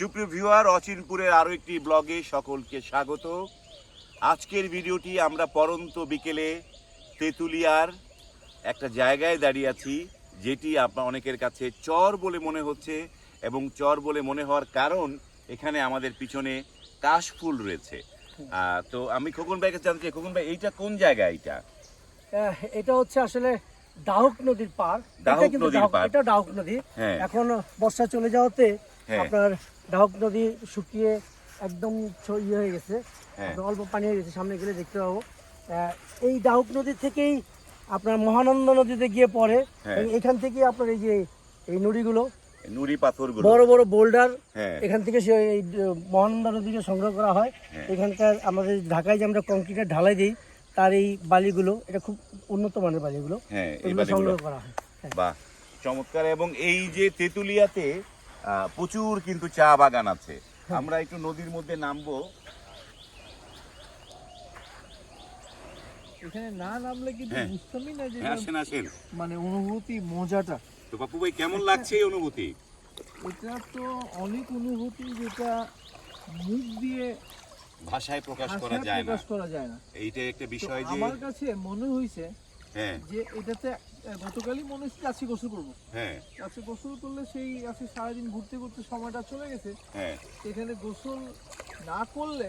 সুপ্রিয় ভিউয়ার অচিনপুরের আরও একটি ব্লগে সকলকে স্বাগত। আজকের ভিডিওটি আমরা পরন্ত বিকেলে তেঁতুলিয়ার একটা জায়গায় দাঁড়িয়ে আছি যেটি আপনার অনেকের কাছে চর বলে মনে হচ্ছে এবং চর বলে মনে হওয়ার কারণ এখানে আমাদের পিছনে কাশফুল রয়েছে। তো আমি খোকন ভাইকে জানতে চাই খোকন ভাই এইটা কোন জায়গা এইটা? এটা হচ্ছে আসলে ডাহুক নদীর পার এটা কিন্তু নদীর পাড়। এটা ডাহুক নদী। হ্যাঁ। এখন বর্ষা চলে যাওয়াতে হ্যাঁ। আপনার ডাহুক নদী শুকিয়ে একদম ইয়ে হয়ে গেছে। হ্যাঁ। অল্প পানি হয়ে গেছে সামনে গেলে দেখতে পাবো। এই ডাহুক নদী থেকেই আপনার মহানন্দ নদীতে গিয়ে পড়ে। হ্যাঁ। এখান থেকে আপনার এই যে এই নুড়িগুলো নুড়ি পাথরগুলো। বড় বড় বোল্ডার হ্যাঁ। এখান থেকে সে এই মহানন্দা নদীকে সংগ্রহ করা হয়। এখানকার আমাদের ঢাকায় যে আমরা কংক্রিটের ঢালাই দিই তার এই বালিগুলো এটা খুব উন্নত মানের বালিগুলো সংগ্রহ করা হয়। বাহ চমৎকার। এবং এই যে তেঁতুলিয়াতে প্রচুর কিন্তু চা বাগান আছে। আমরা একটু নদীর মধ্যে নামবো। এখানে না নামলে কিন্তু হ্যাঁ। বুঝতামই না যে হ্যাঁ, আসেন আসেন। মানে অনুভূতি মজাটা। তো বাপু ভাই কেমন লাগছে এই অনুভূতি? এটা তো অনেক অনুভূতি যেটা মুখ দিয়ে ভাষায় প্রকাশ করা যায় না। প্রকাশ করা যায় না। এইটা একটা বিষয় যে আমার কাছে মনে হয়েছে হ্যাঁ। যে এটাতে গতকালই মনে হচ্ছে আজকে গোসল করব। হ্যাঁ। আজকে গোসল করলে সেই আজকে সারাদিন ঘুরতে ঘুরতে সময়টা চলে গেছে। হ্যাঁ। এখানে গোসল না করলে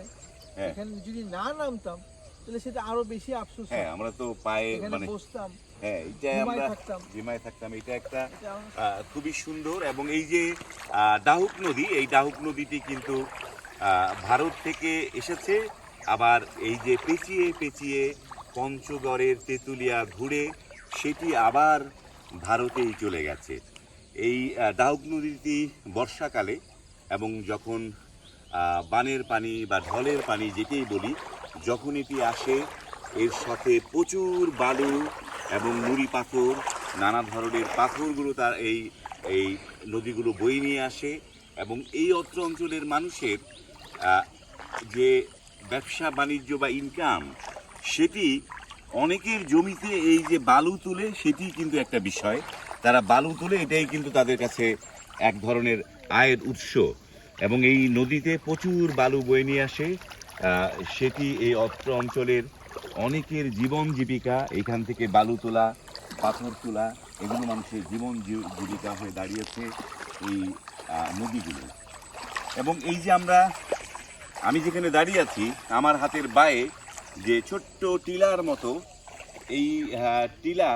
হ্যাঁ। এখানে যদি না নামতাম তাহলে সেটা আরও বেশি আফসোস হ্যাঁ। আমরা তো পায়ে মানে বসতাম হ্যাঁ এইটা আমরা জিমায় থাকতাম। এটা একটা খুবই সুন্দর এবং এই যে ডাহুক নদী এই ডাহুক নদীটি কিন্তু আহ, ভারত থেকে এসেছে। আবার এই যে পেঁচিয়ে পেঁচিয়ে পঞ্চগড়ের তেঁতুলিয়া ঘুরে সেটি আবার ভারতেই চলে গেছে। এই ডাহুক নদীটি বর্ষাকালে এবং যখন বানের পানি বা ঢলের পানি যেটাই বলি, যখন এটি আসে, এর সাথে প্রচুর বালু এবং নুড়ি পাথর, নানা ধরনের পাথরগুলো তার এই এই নদীগুলো বয়ে নিয়ে আসে এবং এই অত্র অঞ্চলের মানুষের যে ব্যবসা, বাণিজ্য বা ইনকাম সেটি অনেকের জমিতে এই যে বালু তুলে, সেটি কিন্তু একটা বিষয়। তারা বালু তুলে, এটাই কিন্তু তাদের কাছে এক ধরনের আয়ের উৎস। এবং এই নদীতে প্রচুর বালু বয়ে নিয়ে আসে। সেটি এই অত্র অঞ্চলের অনেকের জীবন জীবিকা। এখান থেকে বালু তোলা, পাথর তোলা, এগুলো মানুষের জীবন জীবিকা হয়ে দাঁড়িয়েছে এই নদীগুলো। এবং এই যে আমরা, আমি যেখানে দাঁড়িয়ে আছি, আমার হাতের বায়ে যে ছোট্ট টিলার মতো, এই টিলা,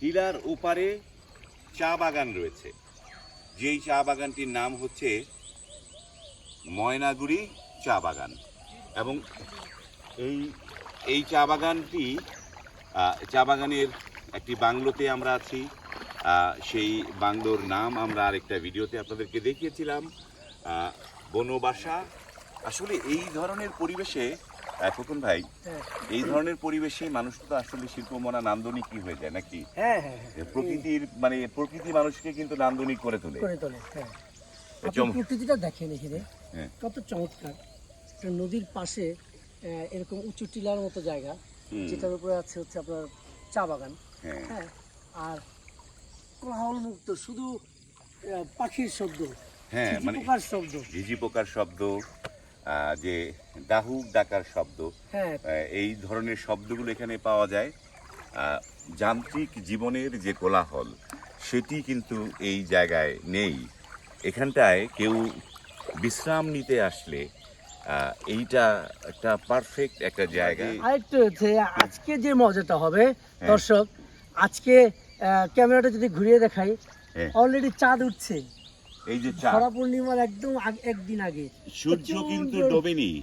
টিলার ওপারে চা বাগান রয়েছে। যেই চা বাগানটির নাম হচ্ছে ময়নাগুড়ি চা বাগান। এবং এই এই চা বাগানটি চা বাগানের একটি বাংলোতে আমরা আছি। সেই বাংলোর নাম আমরা আরেকটা ভিডিওতে আপনাদেরকে দেখিয়েছিলাম। বনবাসা। আসলে এই ধরনের পরিবেশে খোকন ভাই হ্যাঁ। এই ধরনের পরিবেশে মানুষ তো আসলে শিল্পমনা নান্দনিক কি হয়ে যায় নাকি? হ্যাঁ হ্যাঁ। প্রকৃতির মানে প্রকৃতি মানুষকে কিন্তু নান্দনিক করে তোলে। করে তোলে হ্যাঁ। প্রকৃতিটা দেখেন এখানে। কত চমৎকার। নদীর পাশে এরকম উঁচু টিলার মতো জায়গা যেটার উপরে আছে হচ্ছে আপনার চা বাগান। হ্যাঁ। আর কোলাহল মুক্ত শুধু পাখির শব্দ হ্যাঁ মানে শব্দ। ঝিঝি পোকার শব্দ যে ডাহুক ডাকার শব্দ হ্যাঁ। এই ধরনের শব্দগুলো এখানে পাওয়া যায়। যান্ত্রিক জীবনের যে কোলাহল সেটি কিন্তু এই জায়গায় নেই। এখানটায় কেউ বিশ্রাম নিতে আসলে আহ, এইটা একটা পারফেক্ট একটা জায়গা। আরেকটু হচ্ছে আজকে যে মজাটা হবে হ্যাঁ। দর্শক আজকে ক্যামেরাটা যদি ঘুরিয়ে দেখাই হ্যাঁ। অলরেডি চাঁদ উঠছে। এই যে চা। খরা পূর্ণিমার একদম একদিন আগে। সূর্য কিন্তু ডোবেনি।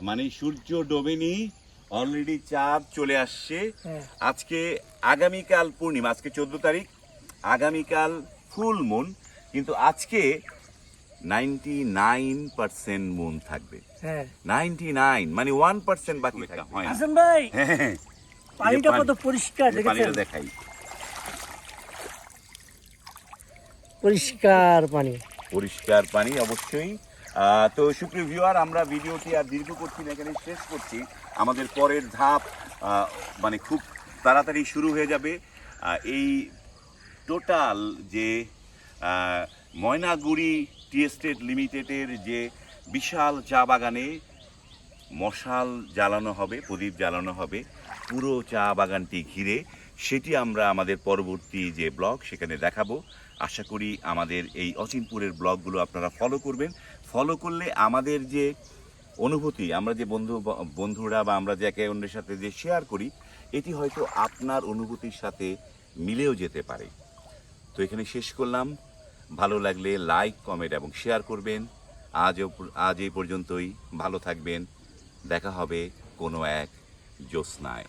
মানে সূর্য ডোবেনি অলরেডি চাঁদ চলে আসছে। হ্যাঁ। আজকে আগামীকাল পূর্ণিমা আজকে চোদ্দ তারিখ আগামীকাল ফুল মুন কিন্তু আজকে নাইনটি নাইন পার্সেন্ট মুন থাকবে। হ্যাঁ। নাইনটি নাইন মানে ওয়ান পার্সেন্ট বাকি থাকবে। হাসান ভাই হ্যাঁ, হ্যাঁ, হ্যাঁ। পানিটা কত পরিষ্কার পানিটা দেখেছেন? দেখাই। পরিষ্কার পানি। পরিষ্কার পানি, অবশ্যই। তো সুপ্রিয় ভিউয়ার আমরা ভিডিওটি আর দীর্ঘ করছি না, এখানে শেষ করছি। আমাদের পরের ধাপ মানে খুব তাড়াতাড়ি শুরু হয়ে যাবে। এই টোটাল যে ময়নাগুড়ি টি এস্টেট লিমিটেডের যে বিশাল চা বাগানে মশাল জ্বালানো হবে, প্রদীপ জ্বালানো হবে, পুরো চা বাগানটি ঘিরে। সেটি আমরা আমাদের পরবর্তী যে ব্লগ সেখানে দেখাবো। আশা করি আমাদের এই অচিনপুরের ব্লগগুলো আপনারা ফলো করবেন। ফলো করলে আমাদের যে অনুভূতি, আমরা যে বন্ধু বন্ধুরা বা আমরা যে একে অন্যের সাথে যে শেয়ার করি, এটি হয়তো আপনার অনুভূতির সাথে মিলেও যেতে পারে। তো এখানে শেষ করলাম। ভালো লাগলে লাইক কমেন্ট এবং শেয়ার করবেন। আজ আজ এই পর্যন্তই। ভালো থাকবেন। দেখা হবে কোনো এক জ্যোৎস্নায়।